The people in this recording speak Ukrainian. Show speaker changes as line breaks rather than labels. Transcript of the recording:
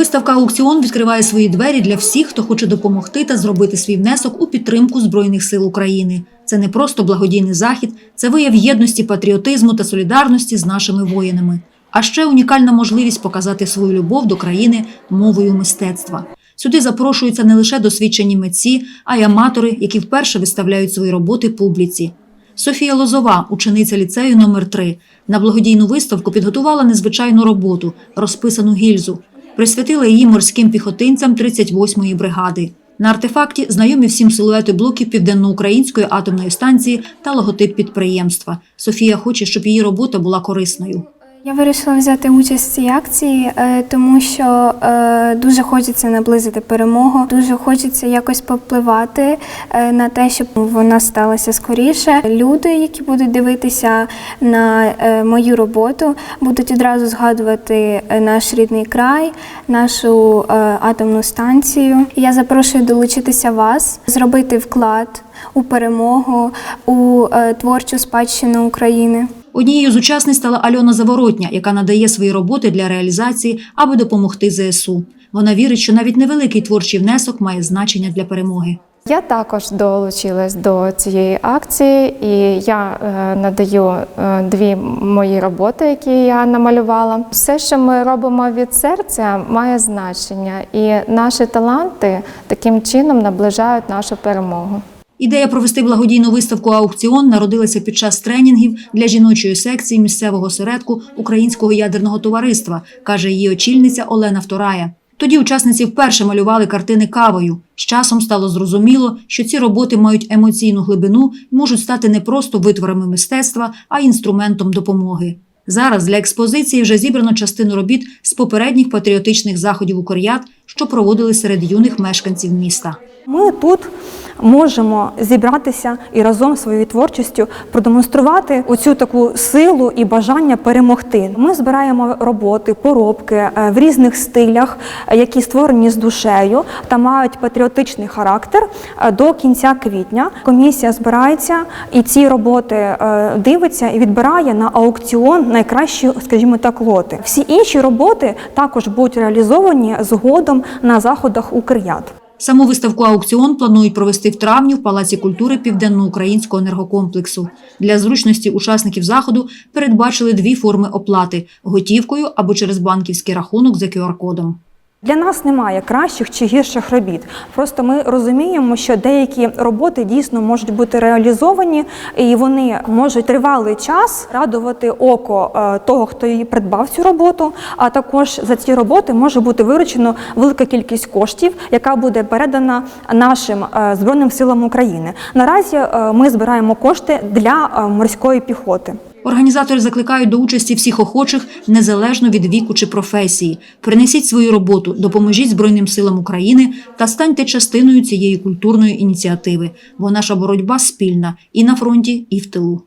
Виставка аукціон відкриває свої двері для всіх, хто хоче допомогти та зробити свій внесок у підтримку Збройних сил України. Це не просто благодійний захід, це вияв єдності, патріотизму та солідарності з нашими воїнами. А ще унікальна можливість показати свою любов до країни мовою мистецтва. Сюди запрошуються не лише досвідчені митці, а й аматори, які вперше виставляють свої роботи публіці. Софія Лозова, учениця ліцею номер 3 на благодійну виставку підготувала незвичайну роботу, розписану гільзу. Присвятила її морським піхотинцям 38-ї бригади. На артефакті знайомі всім силуети блоків Південноукраїнської атомної станції та логотип підприємства. Софія хоче, щоб її робота була корисною.
Я вирішила взяти участь в цій акції, е, тому що е, дуже хочеться наблизити перемогу, дуже хочеться якось попливати е, на те, щоб вона сталася скоріше. Люди, які будуть дивитися на мою роботу, будуть одразу згадувати наш рідний край, нашу атомну станцію. Я запрошую долучитися вас, зробити вклад у перемогу, у творчу спадщину України.
Однією з учасниць стала Альона Заворотня, яка надає свої роботи для реалізації, аби допомогти ЗСУ. Вона вірить, що навіть невеликий творчий внесок має значення для перемоги.
Я також долучилась до цієї акції, і я е, надаю е, дві мої роботи, які я намалювала. Все, що ми робимо від серця, має значення, і наші таланти таким чином наближають нашу перемогу.
Ідея провести благодійну виставку аукціон народилася під час тренінгів для жіночої секції місцевого осередку Українського ядерного товариства, каже її очільниця Олена Вторая. Тоді учасниці вперше малювали картини кавою. З часом стало зрозуміло, що ці роботи мають емоційну глибину і можуть стати не просто витворами мистецтва, а інструментом допомоги. Зараз для експозиції вже зібрано частину робіт з попередніх патріотичних заходів у Коріат, що проводили серед юних мешканців міста.
Ми тут можемо зібратися і разом своєю творчістю продемонструвати оцю таку силу і бажання перемогти. Ми збираємо роботи, поробки е, в різних стилях, е, які створені з душею та мають патріотичний характер е, до кінця квітня. Комісія збирається і ці роботи дивиться і відбирає на аукціон найкращі, скажімо так, лоти. Всі інші роботи також будуть реалізовані згодом на заходах Укрят.
Саму виставку аукціон планують провести в травні в Палаці культури Південноукраїнського енергокомплексу. Для зручності учасників заходу передбачили дві форми оплати готівкою або через банківський рахунок за QR-кодом.
Для нас немає кращих чи гірших робіт. Просто ми розуміємо, що деякі роботи дійсно можуть бути реалізовані, і вони можуть тривалий час радувати око е, того, хто її придбав цю роботу. А також за ці роботи може бути виручено велика кількість коштів, яка буде передана нашим е, збройним силам України. Наразі е, ми збираємо кошти для морської піхоти.
Організатори закликають до участі всіх охочих незалежно від віку чи професії. Принесіть свою роботу, допоможіть Збройним силам України та станьте частиною цієї культурної ініціативи, бо наша боротьба спільна і на фронті, і в тилу.